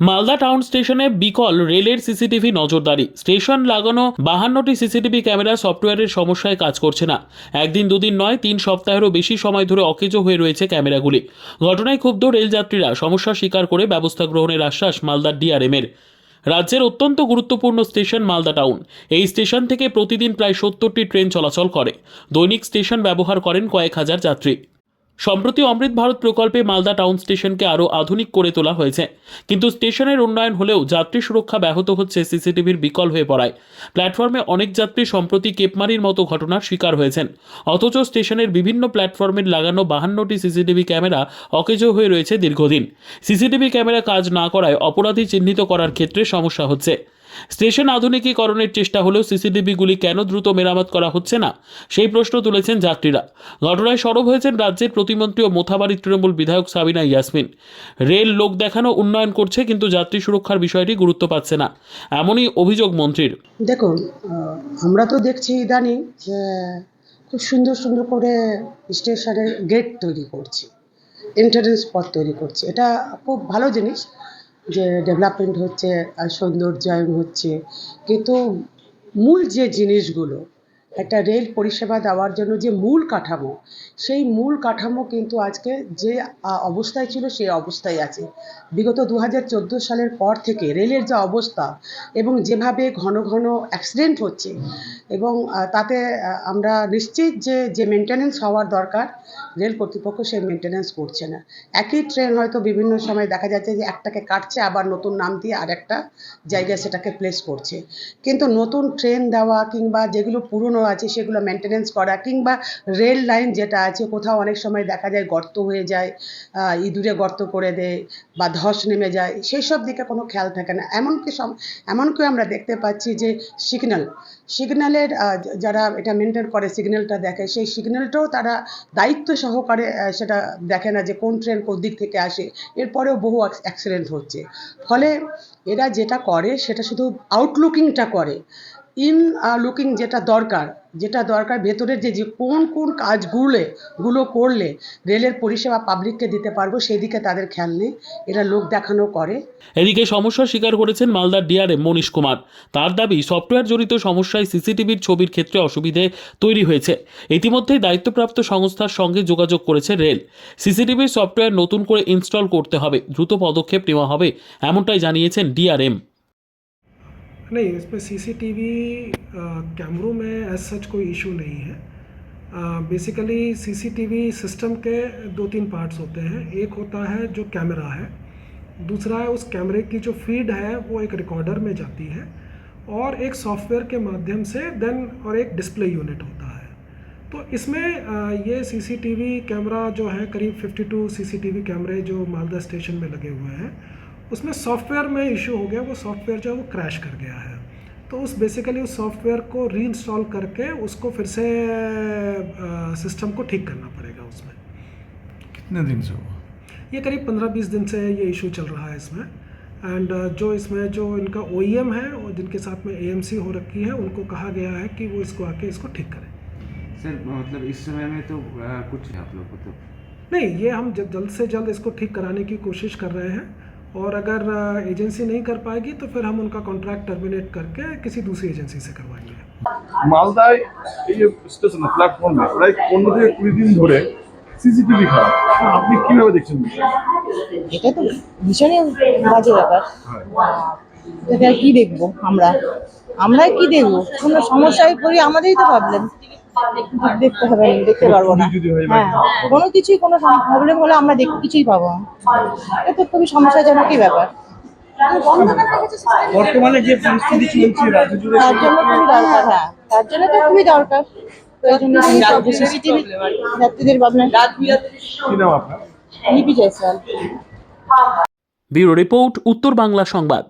Malda town স্টেশনে বিকল রেলের সিসিটিভি নজরদারি। স্টেশন লাগানো বাহান্নটি সিসিটিভি ক্যামেরা সফটওয়্যারের সমস্যায় কাজ করছে না। একদিন দুদিন নয়, তিন সপ্তাহেরও বেশি সময় ধরে অকেজো হয়ে রয়েছে ক্যামেরাগুলি। ঘটনায় ক্ষুব্ধ রেলযাত্রীরা সমস্যা স্বীকার করে ব্যবস্থা গ্রহণের আশ্বাস মালদার ডিআরএমের। রাজ্যের অত্যন্ত গুরুত্বপূর্ণ স্টেশন মালদা টাউন। এই স্টেশন থেকে প্রতিদিন প্রায় সত্তরটি ট্রেন চলাচল করে। দৈনিক স্টেশন ব্যবহার করেন কয়েক হাজার যাত্রী। সম্প্রতি অমৃত ভারত প্রকল্পে মালদা টাউন স্টেশনকে আরও আধুনিক করে তোলা হয়েছে। কিন্তু স্টেশনের উন্নয়ন হলেও যাত্রী সুরক্ষা ব্যাহত হচ্ছে সিসিটিভির বিকল হয়ে পড়ায়। প্ল্যাটফর্মে অনেক যাত্রী সম্প্রতি কেপমারির মতো ঘটনার শিকার হয়েছেন। অথচ স্টেশনের বিভিন্ন প্ল্যাটফর্মের লাগানো বাহান্নটি সিসিটিভি ক্যামেরা অকেজো হয়ে রয়েছে দীর্ঘদিন। সিসিটিভি ক্যামেরা কাজ না করায় অপরাধী চিহ্নিত করার ক্ষেত্রে সমস্যা হচ্ছে। স্টেশন আধুনিকীকরণের চেষ্টা হলেও সিসিটিভিগুলি কেন দ্রুত মেরামত করা হচ্ছে না? সেই প্রশ্ন তুলেছেন যাত্রীরা। ঘটনায় সরব হয়েছেন রাজ্যের প্রতিমন্ত্রী ও মোথাবাড়ির তৃণমূল বিধায়ক সাবিনা ইয়াসমিন। রেল লোক দেখানো উন্নয়ন করছে, কিন্তু যাত্রী সুরক্ষার বিষয়টি গুরুত্ব পাচ্ছে না। এমনই অভিযোগ মন্ত্রীর। দেখুন আমরা তো দেখছি ইদানিং খুব সুন্দর সুন্দর করে স্টেশনের গেট তৈরি করছে এন্ট্রান্স পথ তৈরি করছে। এটা খুব ভালো জিনিস। যে ডেভেলপমেন্ট হচ্ছে আর সৌন্দর্যায়ন হচ্ছে। কিন্তু মূল যে জিনিসগুলো একটা রেল পরিষেবা দেওয়ার জন্য যে মূল কাঠামো, সেই মূল কাঠামো কিন্তু আজকে যে অবস্থায় ছিল সেই অবস্থায় আছে। বিগত দু হাজার চোদ্দ সালের পর থেকে রেলের যে অবস্থা এবং যেভাবে ঘন ঘন অ্যাক্সিডেন্ট হচ্ছে এবং তাতে আমরা নিশ্চিত যে যে মেনটেনেন্স হওয়ার দরকার, রেল কর্তৃপক্ষ সেই মেনটেনেন্স করছে না। একই ট্রেন হয়তো বিভিন্ন সময় দেখা যাচ্ছে যে একটাকে কাটছে, আবার নতুন নাম দিয়ে আর একটা জায়গায় সেটাকে প্লেস করছে। কিন্তু নতুন ট্রেন দেওয়া কিংবা যেগুলো পুরনো আছে সেগুলো মেনটেনেন্স করা, কিংবা রেল লাইন যেটা আছে, কোথাও অনেক সময় দেখা যায় গর্ত হয়ে যায় ইঁদুরে গর্ত করে দেয় বা ধস নেমে যায় সেই সব দিকে কোনো খেয়াল থাকে না। এমনকি সম, এমনকি আমরা দেখতে পাচ্ছি যে সিগন্যাল সিগন্যালের যারা এটা মেনটেন করে সিগন্যালটা দেখে, সেই সিগন্যালটাও তারা দায়িত্ব সহকারে সেটা দেখে না যে কোন ট্রেন কোন দিক থেকে আসে। এরপরেও বহু অ্যাক্সিডেন্ট হচ্ছে। ফলে এরা যেটা করে, সেটা শুধু আউটলুকিংটা করে। ইন লুকিং যেটা দরকার যেটা দরকার ভেতরের যে যে কোন কোন কাজগুলো গুলো করলে রেলের পরিষেবা পাবলিককে দিতে পারব সেই দিকে তাদের খেয়াল নেই। এরা লোক দেখানো করে। এদিকে সমস্যার স্বীকার করেছেন মালদার ডিআরএম মনীশ কুমার। তার দাবি সফটওয়্যার জড়িত সমস্যায় সিসিটিভির ছবির ক্ষেত্রে অসুবিধে তৈরি হয়েছে। ইতিমধ্যেই দায়িত্বপ্রাপ্ত সংস্থার সঙ্গে যোগাযোগ করেছে রেল। সিসিটিভির সফটওয়্যার নতুন করে ইনস্টল করতে হবে, দ্রুত পদক্ষেপ নেওয়া হবে, এমনটাই জানিয়েছেন ডিআরএম नहीं इसमें सीसीटीवी कैमरों में एज सच कोई इशू नहीं है। बेसिकली सीसीटीवी सिस्टम के दो तीन पार्ट्स होते हैं। एक होता है जो कैमरा है, दूसरा है उस कैमरे की जो फ़ीड है, वो एक रिकॉर्डर में जाती है और एक सॉफ्टवेयर के माध्यम से देन और एक डिस्प्ले यूनिट होता है। तो इसमें ये सीसीटीवी कैमरा जो है, करीब 52 सीसीटीवी कैमरे जो मालदा स्टेशन में लगे हुए हैं। उसमें सॉफ्टवेयर में इशू हो गया वो सॉफ्टवेयर जो है वो क्रैश कर गया है। तो उस बेसिकली उस सॉफ्टवेयर को रीइंस्टॉल करके उसको फिर से सिस्टम को ठीक करना पड़ेगा उसमें। कितने दिन से हुआ? ये करीब पंद्रह बीस दिन से ये इशू चल रहा है इसमें। एंड जो इसमें जो इनका ओईएम है और जिनके साथ में एएमसी हो रखी है उनको कहा गया है कि वो इसको आके इसको ठीक करें। सर मतलब इस समय में तो आ, कुछ आप लोग को तो नहीं ये हम जल्द से जल्द इसको ठीक कराने की कोशिश कर रहे हैं। और अगर एजेंसी नहीं कर पाएगी तो फिर हम उनका कॉन्ट्रैक्ट टर्मिनेट करके किसी दूसरी एजेंसी से करवाएंगे মালদায় এই যে স্টেশনে প্ল্যাটফর্মে প্রায় পনেরো থেকে কুড়ি দিন ধরে সিসিটিভি খারাপ আপনি কিভাবে দেখছেন বিষয়টা? এটা তো ভীষণই বাজে ব্যাপার এটা আর কি দেখবো আমরা আমরা কি দেখবো কোনো সমস্যায় পড়ি আমাদেরই তো প্রবলেম দেখতে হবে দেখতে পারব না। হ্যাঁ কোনো কিছুই কোনো প্রবলেম হলে আমরা দেখতে কিছুই পাবো এটা তো খুবই সমস্যাজনকই ব্যাপার। বর্তমানে যে পরিস্থিতি চলছে রাজ্য জুড়ে তার জন্য খুবই দরকার হ্যাঁ। তার জন্য তো খুবই দরকার। যাত্রীদের লিপি ব্যুরো রিপোর্ট উত্তর বাংলা সংবাদ।